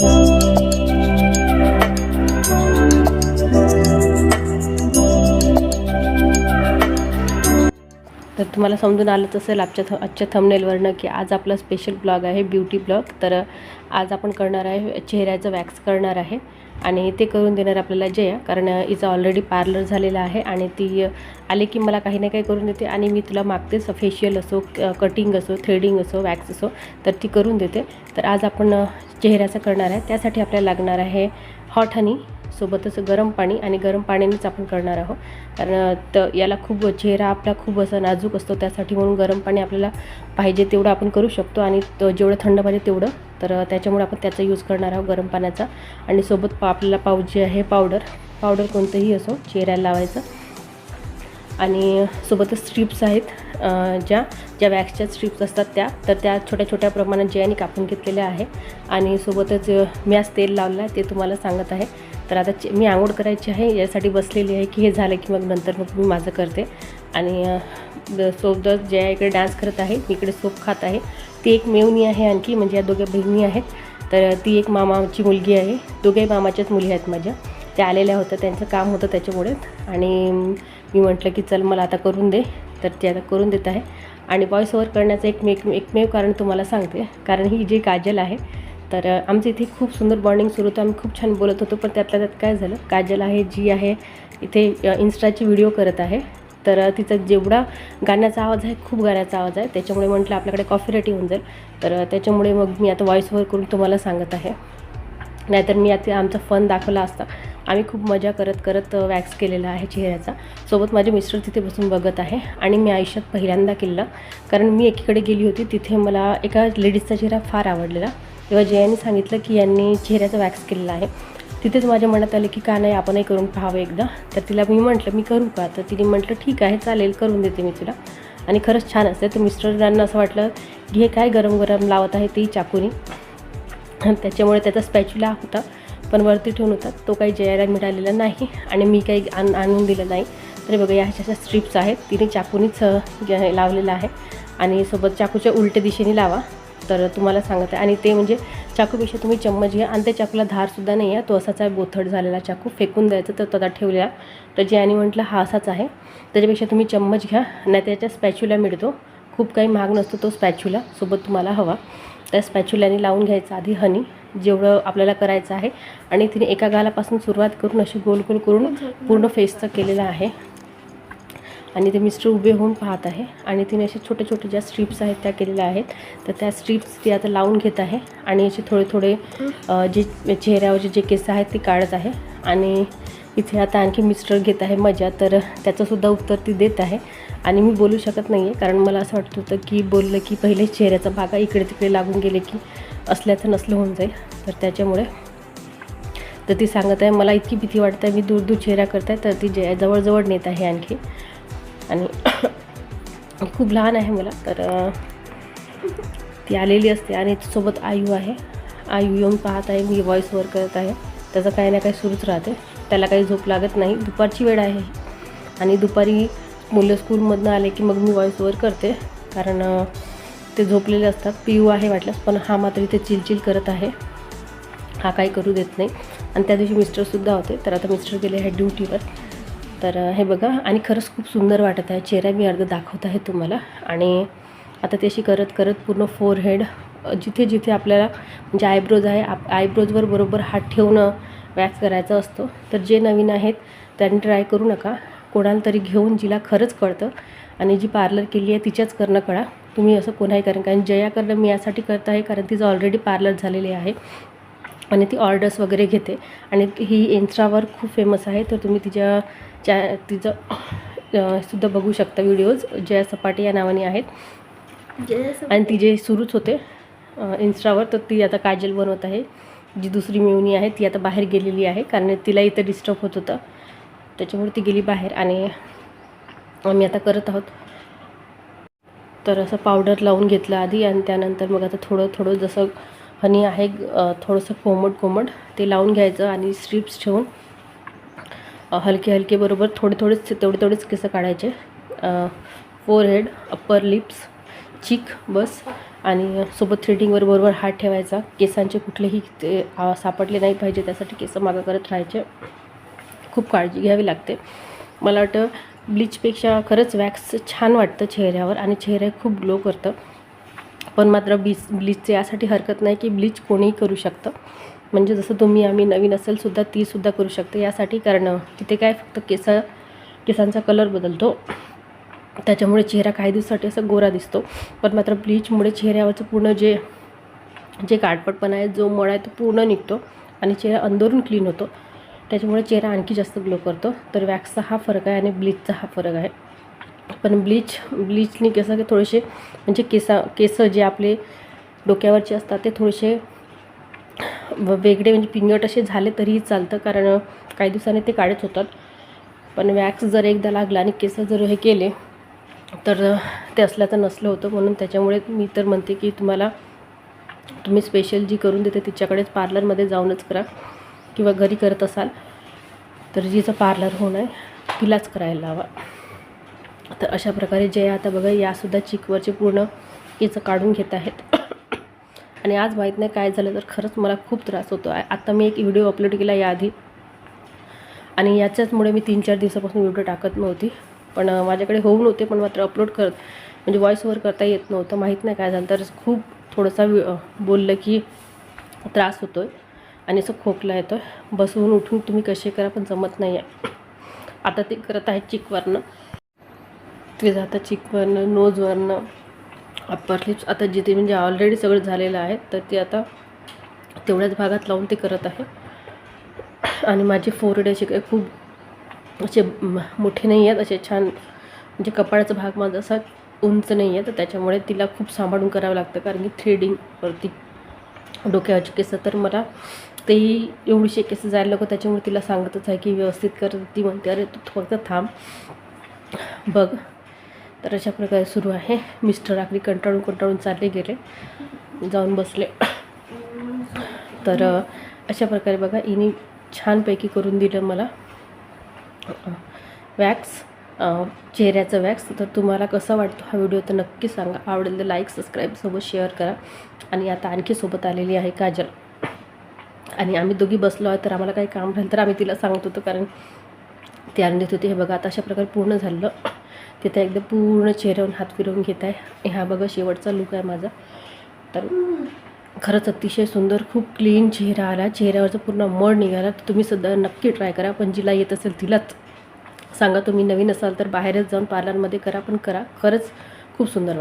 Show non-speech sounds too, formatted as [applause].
तर तुम्हाला समजून आलंच असेल आजच्या थ आजच्या थंबनेलवरनं की आज आपला स्पेशल ब्लॉग आहे ब्युटी ब्लॉग तर आज आपण करणार आहे चेहऱ्याचं वॅक्स करणार आहे. आणि ते करून देणार आपल्याला जया कारण हिचा ऑलरेडी पार्लर झालेलं आहे आणि ती आले की मला काही ना काही करून देते आणि मी तुला मागतेच फेशियल असो कटिंग असो थ्रेडिंग असो वॅक्स असो तर ती करून देते. तर आज आपण चेहऱ्याचं करणार आहे. त्यासाठी आपल्याला लागणार आहे हॉट हनी सोबतच गरम पाणी आणि गरम पाण्यानेच आपण करणार आहोत. कारण तर याला खूप चेहरा आपला खूप असं नाजूक असतो त्यासाठी म्हणून गरम पाणी आपल्याला पाहिजे तेवढं आपण करू शकतो आणि तो जेवढं थंड पाणी तेवढं. तर त्याच्यामुळे आपण त्याचा यूज करणार आहोत गरम पाण्याचा. आणि सोबत पा आपल्याला पाव जे आहे पावडर पावडर कोणतंही असो चेहऱ्याला लावायचं. आणि सोबतच स्ट्रिप्स आहेत ज्या ज्या वॅक्सच्या स्ट्रिप्स असतात त्या तर त्या छोट्या छोट्या प्रमाणात ज्याने कापून घेतलेल्या आहे. आणि सोबतच मी आज तेल लावलं आहे ते तुम्हाला सांगत आहे. तर आता मी आंघोळ करायची आहे यासाठी बसलेली आहे की हे झालं की मग नंतर मग मी माझं करते. आणि सोबत ज्या इकडे डान्स करत आहे मी इकडे सोप खात आहे. ती एक मेवणी आहे आणखी म्हणजे या दोघ्या बहिणी आहेत. तर ती एक मामाची मुलगी आहे. दोघेही मामाच्याच मुली आहेत माझ्या. त्या आलेल्या होत्या त्यांचं काम होतं त्याच्यामुळे. आणि मी म्हटलं की चल मला आता करून दे. तर ते आता करून देत आहे. आणि वॉईस ओव्हर करण्याचं एकमेक एकमेव कारण तुम्हाला सांगते. कारण ही जी काजल आहे तर आमचं इथे खूप सुंदर बॉन्डिंग सुरू होतं. आम्ही खूप छान बोलत होतो पण त्यातल्या त्यात काय झालं? काजल आहे जी आहे इथे अ, इन्स्टाची व्हिडिओ करत आहे. तर तिचा जेवढा गाण्याचा आवाज आहे खूप गाण्याचा आवाज आहे. त्याच्यामुळे म्हटलं आपल्याकडे कॉफी होऊन जाईल. तर त्याच्यामुळे मग मी आता व्हॉईस ओव्हर करून तुम्हाला सांगत आहे. नाहीतर मी आता आमचा फन दाखवला असता. आम्ही खूप मजा करत करत वॅक्स केलेला आहे चेहऱ्याचा. सोबत माझे मिस्टर तिथे बसून बघत आहे आणि मी आयुष्यात पहिल्यांदा केलं कारण मी एकीकडे गेली होती तिथे मला एका लेडीजचा चेहरा फार आवडलेला. तेव्हा जयाने सांगितलं की यांनी चेहऱ्याचा वॅक्स केलेला आहे. तिथेच माझ्या मनात आलं की का नाही आपणही करून पाहावं एकदा. तर तिला मी म्हटलं मी करू का? तर तिने म्हटलं ठीक आहे चालेल करून देते मी तुला. आणि खरंच छान असते. तर मिस्टरांना असं वाटलं की हे काय गरम गरम लावत आहे ती चाकूनी. आणि त्याच्यामुळे त्याचा स्पॅच्युला होता पण वरती ठेवून होता. तो काही जयाला मिळालेला नाही आणि मी काही आण आणून दिलं नाही. तरी बघा या ह्याच्या स्ट्रिप्स आहेत. तिने चाकूनीच लावलेलं आहे. आणि सोबत चाकूच्या उलट्या दिशेने लावा. तर तुम्हाला सांगत. आहे आणि ते म्हणजे चाकूपेक्षा तुम्ही चम्मच घ्या. आणि त्या चाकूला धारसुद्धा नाही आहे. तो असाच आहे बोथड झालेला चाकू. फेकून द्यायचा तर तदा ठेवलेला तर जे आणि म्हटलं हा असाच आहे. त्याच्यापेक्षा तुम्ही चम्मच घ्या. नाही त्याच्या स्पॅच्युला मिळतो. खूप काही महाग नसतो तो स्पॅच्युला सोबत तुम्हाला हवा. त्या स्पॅच्युल्याने लावून घ्यायचं आधी हनी जेवढं आपल्याला करायचं आहे. आणि तिने एका गालापासून सुरुवात करून अशी गोल गोल करून पूर्ण फेसचं केलेलं आहे. आणि ते मिस्टर उभे होऊन पाहत आहे. आणि तिने असे छोटे छोटे ज्या स्ट्रिप्स आहेत त्या केलेल्या आहेत. तर त्या स्ट्रिप्स ती आता लावून घेत आहे. आणि असे थोडे थोडे जे चेहऱ्यावरचे जे केस आहेत ते काढत आहे. आणि इथे आता आणखी मिस्टर घेत आहे मजा. तर त्याचंसुद्धा उत्तर ती देत आहे. आणि मी बोलू शकत नाही आहे कारण मला असं वाटत होतं की बोललं की पहिले चेहऱ्याचा भागा इकडे तिकडे लागून गेले की असल्याचं नसलं होऊन जाईल. तर त्याच्यामुळे तर ती सांगत आहे मला इतकी भीती वाटत आहे मी दूर दूर चेहरा करत आहे तर ती जे जवळजवळ नेत आहे आणखी. आणि [coughs] खूप लहान आहे मला तर ती आलेली असते आणि सोबत आयू आहे. आयू येऊन पाहत आहे मी व्हॉईसवर करत आहे. त्याचं काही ना काही सुरूच राहते. त्याला काही झोप लागत नाही. दुपारची वेळ आहे आणि दुपारी मुलं स्कूलमधनं आले की मग मी व्हॉईसवर करते. कारण ते झोपलेले असतात. पियू आहे वाटल्यास पण हा मात्र इथे चिलचिल करत आहे. हा काही करू देत नाही. आणि त्या दिवशी मिस्टरसुद्धा होते. तर आता मिस्टर गेले आहे ड्युटीवर तर हे बघा आणि खरंच खूप सुंदर वाटत आहे. चेहरा मी अर्ध दाखवत आहे तुम्हाला. आणि आता तशी करत करत पूर्ण फोरहेड जिथे जिथे आपल्याला म्हणजे आयब्रोज आहे आप आयब्रोजवर बरोबर हात ठेवणं वॅक्स करायचा असतो. तर जे नवीन आहेत त्यांनी ट्राय करू नका. कोणाला तरी घेऊन जिला खरंच कळतं. आणि जी पार्लर केली आहे तिच्याच करणं कळा. तुम्ही असं कोणाही करेन कारण जया करणं मी यासाठी करत आहे कारण तिचं ऑलरेडी पार्लर झालेली आहे. आणि ती ऑर्डर्स वगैरे घेते. आणि ही इन्स्टावर खूप फेमस आहे. तर तुम्ही तिच्या च्या तिचं सुद्धा बघू शकता व्हिडिओज जया सपाटे या नावाने आहेत. आणि ती जे सुरूच होते अं, इन्स्टावर तर ती आता काजल बनवत आहे. जी दुसरी मिळवणी आहे ती आता बाहेर गेलेली आहे. कारण तिला इथं डिस्टर्ब होत होतं. त्याच्यामुळे ती गेली बाहेर. आणि आम्ही आता करत आहोत. तर असं पावडर लावून घेतलं आधी. आणि त्यानंतर मग आता थोडं थोडं जसं हनी आहे थोडंसं कोमट कोमट. ते लावून घ्यायचं आणि स्ट्रिप्स ठेवून हलके हलके बरोबर थोडे थोडेच तेवढे तेवढेच केसं काढायचे. फोरहेड अप्पर लिप्स चिक बस. आणि सोबत थ्रेडिंगवर बरोबर हात ठेवायचा. केसांचे कुठलेही ते सापडले नाही पाहिजे त्यासाठी केस मागं करत राहायचे. खूप काळजी घ्यावी लागते. मला वाटतं ब्लीचपेक्षा खरंच वॅक्स छान वाटतं चेहऱ्यावर आणि चेहरा खूप ग्लो करतं. पण मात्र बीच ब्लीचचे यासाठी हरकत नाही की ब्लीच कोणीही करू शकतं. म्हणजे जसं तुम्ही आम्ही नवीन असेल सुद्धा तीसुद्धा करू शकते. यासाठी कारण तिथे काय फक्त केसा केसांचा कलर बदलतो. त्याच्यामुळे चेहरा काही दिवसासाठी असं गोरा दिसतो. पण मात्र ब्लीचमुळे चेहऱ्यावरचं पूर्ण जे जे काळपटपणा आहे जो मळ आहे तो पूर्ण निघतो आणि चेहरा अंदरून क्लीन होतो. त्याच्यामुळे चेहरा आणखी जास्त ग्लो करतो. तर वॅक्सचा हा फरक आहे आणि ब्लीचचा हा फरक आहे. पण ब्लीच ब्लीचने कसं की थोडेसे म्हणजे केसा केस जे आपले डोक्यावरचे असतात ते थोडेसे व- वेगळे म्हणजे पिंगट असे झाले तरीही चालतं. कारण काही दिवसांनी ते काळेच होतात. पण वॅक्स जर एकदा लागला आणि केस जर हे केले तर ते असल्याचं नसलं होतं. म्हणून त्याच्यामुळे मी तर म्हणते की तुम्हाला तुम्ही स्पेशल जी करून देते तिच्याकडेच पार्लरमध्ये जाऊनच करा. किंवा घरी करत असाल तर जिचं पार्लर होणं आहे तिलाच करायला लावा. तर अशा प्रकारे जे आता बघा यासुद्धा चिकवरचे पूर्ण केचं काढून घेत आहेत. [coughs] आणि आज माहीत नाही काय झालं तर खरंच मला खूप त्रास होतो. आहे आत्ता मी एक व्हिडिओ अपलोड केला याआधी. आणि याच्याचमुळे मी तीन चार दिवसापासून व्हिडिओ टाकत नव्हती. पण माझ्याकडे होऊ नव्हते पण मात्र अपलोड करत म्हणजे व्हॉईस ओव्हर करता येत नव्हतं. माहीत नाही काय झालं तर खूप थोडंसा वि- बोललं की त्रास होतो आहे आणि असं खोकला येतो आहे बसवून उठून तुम्ही कसे करा पण जमत नाही आहे [coughs] आता ते करत आहे चिकवरनं. ते आता चिकवरनं नोजवरनं अप्पर लिप्स आता जिथे म्हणजे ऑलरेडी सगळं झालेलं आहे तर ते आता तेवढ्याच भागात लावून ते करत आहे. आणि माझे फोरहेड असे काही खूप असे मोठे नाही आहेत असे छान म्हणजे कपाळाचा भाग माझा असा उंच नाही आहे तर त्याच्यामुळे तिला खूप सांभाळून करावं लागतं कारण की थ्रेडिंगवरती डोक्यावरचे केसं तर मला तेही एवढीशे केस जायला नको त्याच्यामुळे तिला सांगतच आहे की व्यवस्थित कर ती म्हणते अरे तू फक्त थांब. बघ तर अशा प्रकारे सुरू आहे. मिस्टर आखरी कंटाळून कंटाळून चालले गेले. जाऊन बसले. तर अशा प्रकारे बघा हिने छानपैकी करून दिलं मला. वॅक्स चेहऱ्याचं वॅक्स. तर तुम्हाला कसा वाटतो हा व्हिडिओ तर नक्की सांगा. आवडेल तर लाईक सबस्क्राईब सोबत शेअर करा. आणि आता आणखी सोबत आलेली आहे काजल. आणि आम्ही दोघी बसलो आहे तर आम्हाला काही काम राहिलं तर आम्ही तिला सांगत होतो कारण ती आणून देत होती. हे बघा आता अशा प्रकारे पूर्ण झालं. तिथे एकदा पूर्ण चेहऱ्यावरून हात फिरवून घेत आहे. हा बघा शेवटचा लुक आहे माझा. तर खरंच अतिशय सुंदर खूप क्लीन चेहरा आला. चेहऱ्यावरचा पूर्ण मळ निघाला. तर तुम्ही सुद्धा नक्की ट्राय करा. पण जिला येत असेल तिलाच. सांगा तुम्ही नवीन असाल तर बाहेरच जाऊन पार्लरमध्ये करा. पण करा. खरंच खूप सुंदर वाटतं.